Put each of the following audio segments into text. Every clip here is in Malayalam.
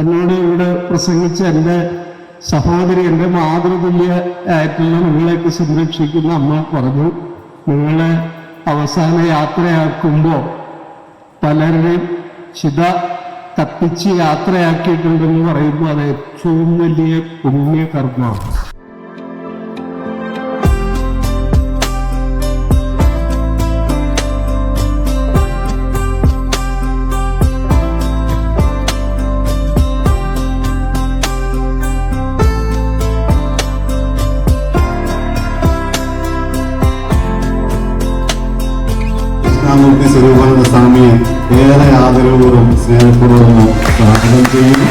എന്നോട് ഇവിടെ പ്രസംഗിച്ച എന്റെ സഹോദരി എന്റെ മാതൃതുല്യ ആയിട്ടുള്ള നിങ്ങളെയൊക്കെ സംരക്ഷിക്കുന്ന അമ്മ പറഞ്ഞു. നിങ്ങളെ അവസാന യാത്രയാക്കുമ്പോൾ പലരുടെയും ചിത കത്തിച്ച് യാത്രയാക്കിയിട്ടുണ്ടെന്ന് പറയുമ്പോൾ അത് ഏറ്റവും വലിയ പുണ്യകർമ്മമാണ്. കൃഷ്ണമൂർത്തി സ്വരൂപാനന്ദ സ്വാമിയെ ഏറെ ആദരവപൂർവം സ്നേഹപൂർവം സ്വാഗതം ചെയ്യുന്നു.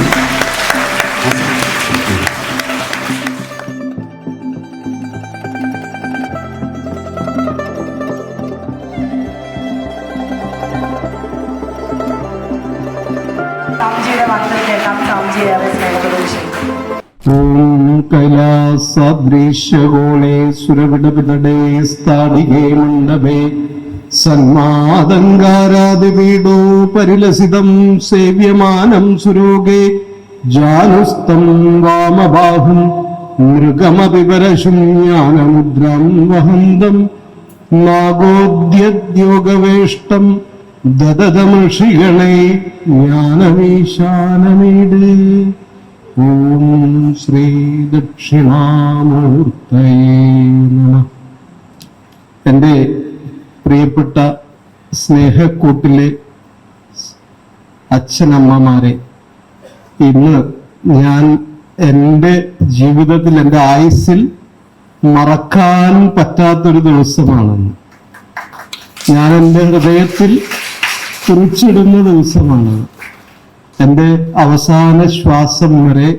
കൈലാസദൃശ്യഗോളേ സുരവിടവിടേ സ്ഥാടികേ മണ്ഡപേ സന്മാദങ്കാരാദിപീഡോ പരിലസിതം സേവ്യമാനം സുരോഗേ ജാനുസ്തം വാമബാഹും മൃഗമവിവരശൂന്യാനമുദ്രം വഹന്തം നാഗോദ്യോഗവേഷ്ടം ദദതമൃഷികളെ ജ്ഞാനമീശാനമീട് ഓം ശ്രീ ദക്ഷിണാമൂർത്തയേ നമ. എന്റെ പ്രിയപ്പെട്ട സ്നേഹക്കൂട്ടിലെ അച്ഛനമ്മമാരെ ഇന്ന് ഞാൻ എന്റെ ജീവിതത്തിൽ എന്റെ ആയുസ്സിൽ മറക്കാൻ പറ്റാത്തൊരു ദിവസമാണെന്ന് ഞാൻ എന്റെ ഹൃദയത്തിൽ കുറിച്ചിടുന്ന ദിവസമാണ് എന്റെ അവസാന ശ്വാസം വരെ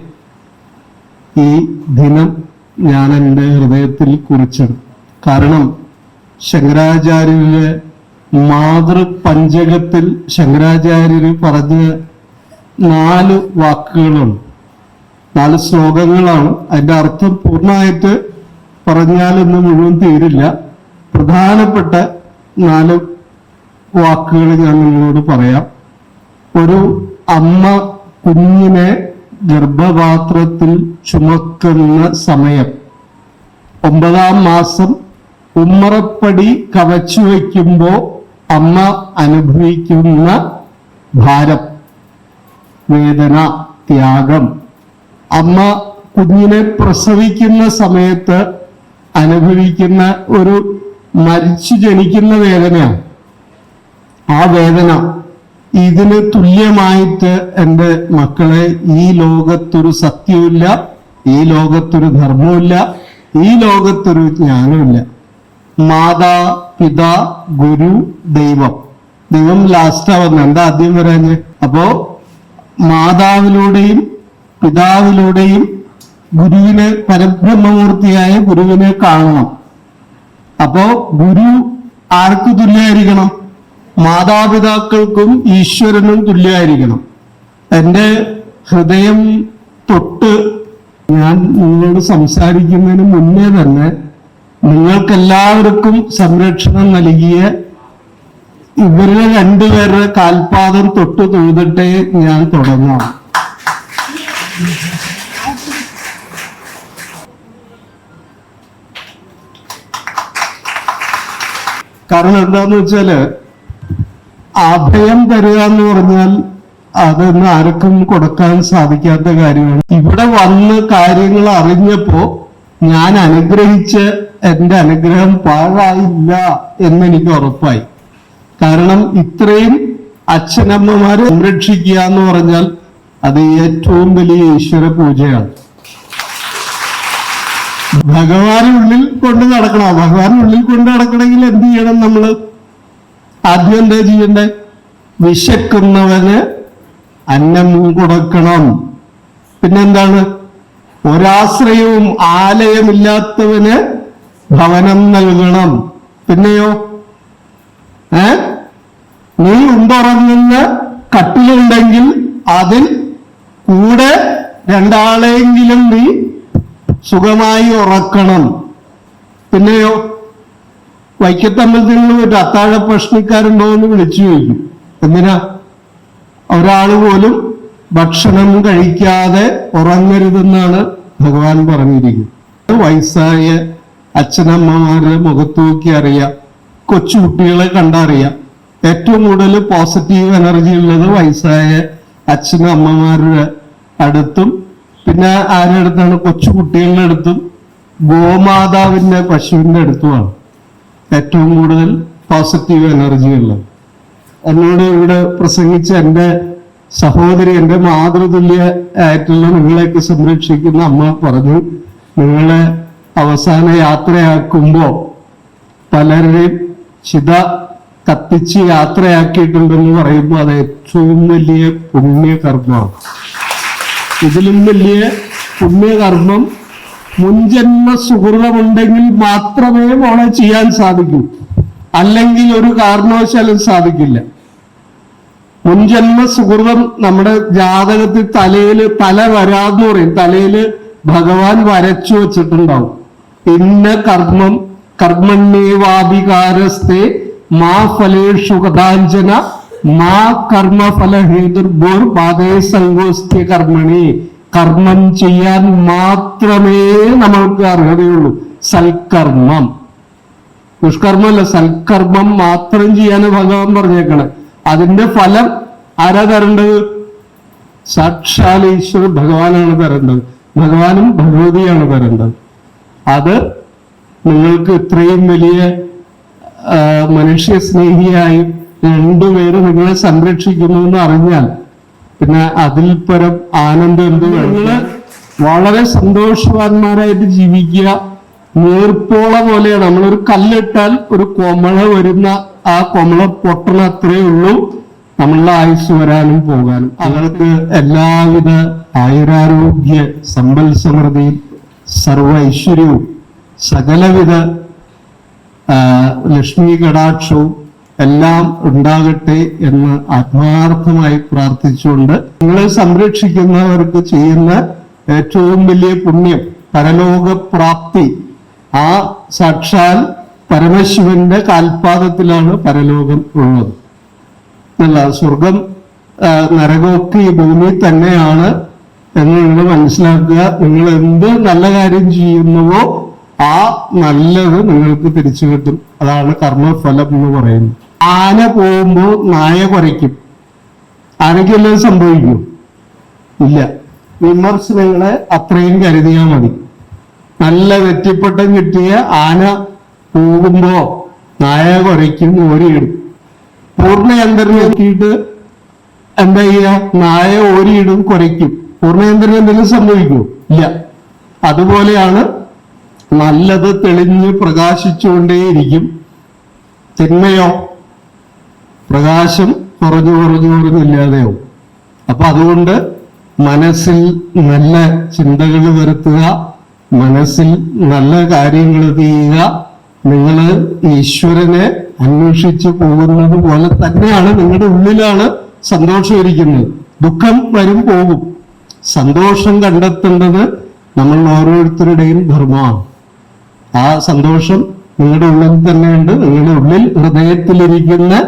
ഈ ദിനം ഞാൻ എന്റെ ഹൃദയത്തിൽ കുറിച്ചിടും. കാരണം ശങ്കരാചാര്യരുടെ മാതൃപഞ്ചകത്തിൽ ശങ്കരാചാര്യർ പറഞ്ഞ നാല് വാക്കുകളുണ്ട്. നാല് ശ്ലോകങ്ങളാണ്. അതിന്റെ അർത്ഥം പൂർണമായിട്ട് പറഞ്ഞാലൊന്ന് മുഴുവൻ തീരില്ല. പ്രധാനപ്പെട്ട നാല് വാക്കുകൾ ഞാൻ നിങ്ങളോട് പറയാം. ഒരു അമ്മ കുഞ്ഞിനെ ഗർഭപാത്രത്തിൽ ചുമക്കുന്ന സമയം. ഒമ്പതാം മാസം ഉമ്മറപ്പടി കവച്ചു വയ്ക്കുമ്പോ അമ്മ അനുഭവിക്കുന്ന ഭാരം വേദന ത്യാഗം. അമ്മ കുഞ്ഞിനെ പ്രസവിക്കുന്ന സമയത്ത് അനുഭവിക്കുന്ന ഒരു മരിച്ചു ജനിക്കുന്ന വേദനയാണ്. ആ വേദന ഇതിന് തുല്യമായിട്ട് എന്റെ മക്കളെ ഈ ലോകത്തൊരു സത്യമില്ല ഈ ലോകത്തൊരു ധർമ്മമില്ല ഈ ലോകത്തൊരു ജ്ഞാനമില്ല മാതാ പിതാ ഗുരു ദൈവം. ദൈവം ലാസ്റ്റ് വന്ന എന്താ ആദ്യം വരാഞ്ഞ് അപ്പോ മാതാവിലൂടെയും പിതാവിലൂടെയും ഗുരുവിനെ പരബ്രഹ്മമൂർത്തിയായ ഗുരുവിനെ കാണണം. അപ്പോ ഗുരു ആർക്ക് തുല്യമായിരിക്കണം മാതാപിതാക്കൾക്കും ഈശ്വരനും തുല്യമായിരിക്കണം എന്റെ ഹൃദയം തൊട്ട് ഞാൻ നിങ്ങളോട് സംസാരിക്കുന്നതിന് മുന്നേ തന്നെ നിങ്ങൾക്കെല്ലാവർക്കും സംരക്ഷണം നൽകിയ ഇവരുടെ രണ്ടുപേരുടെ കാൽപാദം തൊട്ട് തൊഴുതിട്ടേ ഞാൻ തുടങ്ങാം. കാരണം എന്താന്ന് വെച്ചാൽ അഭയം തരിക എന്ന് പറഞ്ഞാൽ അതൊന്നും ആർക്കും കൊടുക്കാൻ സാധിക്കാത്ത കാര്യമാണ്. ഇവിടെ വന്ന് കാര്യങ്ങൾ അറിഞ്ഞപ്പോ ഞാൻ അനുഗ്രഹിച്ച് എന്റെ അനുഗ്രഹം പാഴായില്ല എന്ന് എനിക്ക് ഉറപ്പായി. കാരണം ഇത്രയും അച്ഛനമ്മമാരെ സംരക്ഷിക്കുക എന്ന് പറഞ്ഞാൽ അത് ഏറ്റവും വലിയ ഈശ്വര പൂജയാണ്. ഭഗവാനുള്ളിൽ കൊണ്ട് നടക്കണം. ഭഗവാനുള്ളിൽ കൊണ്ട് നടക്കണമെങ്കിൽ എന്ത് ചെയ്യണം നമ്മൾ ആദ്യം എന്താ ചെയ്യണ്ടേ? വിശക്കുന്നവന് അന്നം കൊടുക്കണം. പിന്നെന്താണ്? ഒരാശ്രയവും ആലയമില്ലാത്തവന് ഭവനം നൽകണം. പിന്നെയോ? ഏ? നീ ഉണ്ടുറങ്ങുന്ന കട്ടിലുണ്ടെങ്കിൽ അതിൽ കൂടെ രണ്ടാളെങ്കിലും നീ സുഖമായി ഉറക്കണം. പിന്നെയോ? വൈക്കത്തമ്പലത്തിൽ നിന്ന് ഒരു അത്താഴ പ്രശ്നക്കാരുണ്ടോ എന്ന് വിളിച്ചു ചോദിക്കും. എന്തിനാ? ഒരാൾ പോലും ഭക്ഷണം കഴിക്കാതെ ഉറങ്ങരുതെന്നാണ് ഭഗവാൻ പറഞ്ഞിരിക്കുന്നത്. വയസ്സായ അച്ഛനമ്മമാരുടെ മുഖത്ത് നോക്കി അറിയാം. കൊച്ചുകുട്ടികളെ കണ്ടറിയാം. ഏറ്റവും കൂടുതൽ പോസിറ്റീവ് എനർജി ഉള്ളത് വയസ്സായ അച്ഛനും അമ്മമാരുടെ അടുത്തും പിന്നെ ആരുടെ അടുത്താണ്? കൊച്ചുകുട്ടികളുടെ അടുത്തും ഗോമാതാവിന്റെ പശുവിന്റെ അടുത്തുമാണ് ഏറ്റവും കൂടുതൽ പോസിറ്റീവ് എനർജി ഉള്ളത്. എന്നോട് ഇവിടെ പ്രസംഗിച്ച എന്റെ സഹോദരി എന്റെ മാതൃതുല്യ ആയിട്ടുള്ള നിങ്ങളെയൊക്കെ സംരക്ഷിക്കുന്ന അമ്മ പറഞ്ഞു. നിങ്ങളെ അവസാന യാത്രയാക്കുമ്പോ പലരുടെയും ചിത കത്തിച്ച് യാത്രയാക്കിയിട്ടുണ്ടെന്ന് പറയുമ്പോൾ അത് ഏറ്റവും വലിയ പുണ്യകർമ്മമാണ് ഇതിലും വലിയ പുണ്യകർമ്മം മുൻജന്മ സുഹൃതമുണ്ടെങ്കിൽ മാത്രമേ മോളെ ചെയ്യാൻ സാധിക്കൂ. അല്ലെങ്കിൽ ഒരു കാരണവശാലും സാധിക്കില്ല. മുൻജന്മ സുഹൃതം നമ്മുടെ ജാതകത്തിൽ തലയിൽ തല വരാന്ന് പറയും. തലയിൽ ഭഗവാൻ വരച്ചു വച്ചിട്ടുണ്ടാവും. ഇന്ന കർമ്മം കർമ്മണ്യേവാധികാരസ്ഥെ മാ ഫലേഷു മാ കർമ്മഫല ഹേതുർഭോർ പാതേ സങ്കോസ്ത്യ കർമ്മണി. കർമ്മം ചെയ്യാൻ മാത്രമേ നമ്മൾക്ക് അർഹതയുള്ളൂ. സൽക്കർമ്മം. ദുഷ്കർമ്മമല്ല സൽക്കർമ്മം മാത്രം ചെയ്യാൻ ഭഗവാൻ പറഞ്ഞേക്കണേ. അതിന്റെ ഫലം ആരാ തരേണ്ടത്? സാക്ഷാൽ ഈശ്വർ ഭഗവാനാണ് തരേണ്ടത്. ഭഗവാനും ഭഗവതിയാണ് തരേണ്ടത്. അത് നിങ്ങൾക്ക് ഇത്രയും വലിയ മനുഷ്യ സ്നേഹിയായി രണ്ടുപേര് നിങ്ങളെ സംരക്ഷിക്കുന്നു എന്ന് അറിഞ്ഞാൽ പിന്നെ അതിൽ പരം ആനന്ദം എന്ത് നിങ്ങൾ വളരെ സന്തോഷവാന്മാരായിട്ട് ജീവിക്കുക. നീർപ്പോള പോലെയാണ്. നമ്മളൊരു കല്ലിട്ടാൽ ഒരു കൊമള വരുന്ന ആ കൊമള പൊട്ടണ അത്രയേ ഉള്ളൂ. നമ്മളുടെ ആയുസ് വരാനും പോകാനും. അവർക്ക് എല്ലാവിധ ആയുരാരോഗ്യ സമ്പൽ സമൃദ്ധിയും സർവ ഐശ്വര്യവും സകലവിധ ലക്ഷ്മി കടാക്ഷവും എല്ലാം ഉണ്ടാകട്ടെ എന്ന് ആത്മാർത്ഥമായി പ്രാർത്ഥിച്ചുകൊണ്ട് നിങ്ങളെ സംരക്ഷിക്കുന്നവർക്ക് ചെയ്യുന്ന ഏറ്റവും വലിയ പുണ്യം പരലോക പ്രാപ്തി ആ സാക്ഷാൽ പരമശിവന്റെ കാൽപാദത്തിലാണ് പരലോകം ഉള്ളത്. അല്ല സ്വർഗം നരകമൊക്കെ ഈ ഭൂമി തന്നെയാണ് എന്ന് നിങ്ങൾ മനസ്സിലാക്കുക. നിങ്ങൾ എന്ത് നല്ല കാര്യം ചെയ്യുന്നുവോ ആ നല്ലത് നിങ്ങൾക്ക് തിരിച്ചു കിട്ടും. അതാണ് കർമ്മഫലം എന്ന് പറയുന്നത്. ആന പോകുമ്പോൾ നായ കുറയ്ക്കും. ആനയ്ക്കെല്ലാം സംഭവിക്കും ഇല്ല. വിമർശനങ്ങളെ അത്രയും കരുതിയാൽ മതി. നല്ല വെറ്റിപ്പട്ടം കിട്ടിയ ആന പോകുമ്പോ നായ കുറയ്ക്കും ഓരിയിടും. പൂർണയന്ത്രം നോക്കിയിട്ട് എന്താ ചെയ്യുക നായ ഓരിയിടും കുറയ്ക്കും. പൂർണയന്ത്രം എന്തെങ്കിലും സംഭവിക്കൂ ഇല്ല. അതുപോലെയാണ് നല്ലത് തെളിഞ്ഞ് പ്രകാശിച്ചുകൊണ്ടേയിരിക്കും. തിന്മയോ? പ്രകാശം കുറഞ്ഞു കുറഞ്ഞു കുറഞ്ഞില്ലാതെയാവും അപ്പൊ അതുകൊണ്ട് മനസ്സിൽ നല്ല ചിന്തകൾ വരുത്തുക മനസ്സിൽ നല്ല കാര്യങ്ങൾ ചെയ്യുക. നിങ്ങൾ ഈശ്വരനെ അന്വേഷിച്ചു പോകുന്നത് പോലെ തന്നെയാണ് നിങ്ങളുടെ ഉള്ളിലാണ് സന്തോഷം ഇരിക്കുന്നത്. ദുഃഖം വരും പോകും. സന്തോഷം കണ്ടെത്തേണ്ടത് നമ്മൾ ഓരോരുത്തരുടെയും ധർമ്മമാണ്. ആ സന്തോഷം നിങ്ങളുടെ ഉള്ളിൽ തന്നെയുണ്ട്. നിങ്ങളുടെ ഉള്ളിൽ ഹൃദയത്തിലിരിക്കുന്ന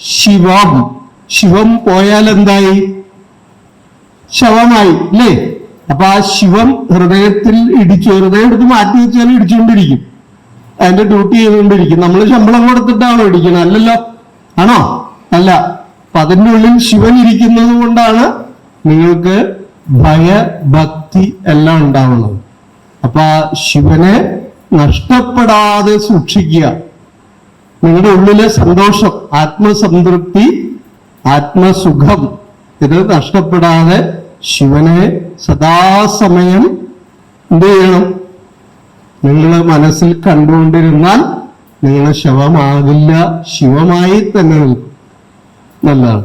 ശിവം. ശിവം പോയാൽ എന്തായി ശവമായി അല്ലേ? അപ്പൊ ആ ശിവം ഹൃദയത്തിൽ ഇടിച്ചു ഹൃദയം എടുത്ത് മാറ്റി വെച്ചാൽ ഇടിച്ചുകൊണ്ടിരിക്കും. അതിന്റെ ഡ്യൂട്ടി ചെയ്തുകൊണ്ടിരിക്കും. നമ്മൾ ശമ്പളം കൊടുത്തിട്ടാണോ ഇടിക്കുന്നത് അല്ലല്ലോ. ആണോ? അല്ല. അപ്പൊ അതിന്റെ ഉള്ളിൽ ശിവൻ ഇരിക്കുന്നത് കൊണ്ടാണ് നിങ്ങൾക്ക് ഭയഭക്തി എല്ലാം ഉണ്ടാവുന്നത്. അപ്പൊ ആ ശിവനെ നഷ്ടപ്പെടാതെ സൂക്ഷിക്കുക. നിങ്ങളുടെ ഉള്ളിലെ സന്തോഷം ആത്മസംതൃപ്തി ആത്മസുഖം ഇത് നഷ്ടപ്പെടാതെ ശിവനെ സദാസമയം എന്ത് ചെയ്യണം? നിങ്ങൾ മനസ്സിൽ കണ്ടുകൊണ്ടിരുന്നാൽ നിങ്ങൾ ശവമാകില്ല. ശിവമായി തന്നെ നിൽക്കും. നല്ലതാണ്.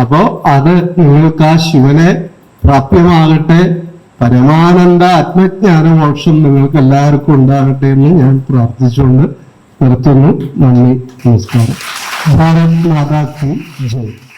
അപ്പോ അത് നിങ്ങൾക്ക് ആ ശിവനെ പ്രാപ്യമാകട്ടെ. പരമാനന്ദ ആത്മജ്ഞാന മോക്ഷം നിങ്ങൾക്ക് എല്ലാവർക്കും ഉണ്ടാകട്ടെ എന്ന് ഞാൻ പ്രാർത്ഥിച്ചുകൊണ്ട് നിർത്തുന്നു. നന്ദി. നമസ്കാരം. ഭാരത്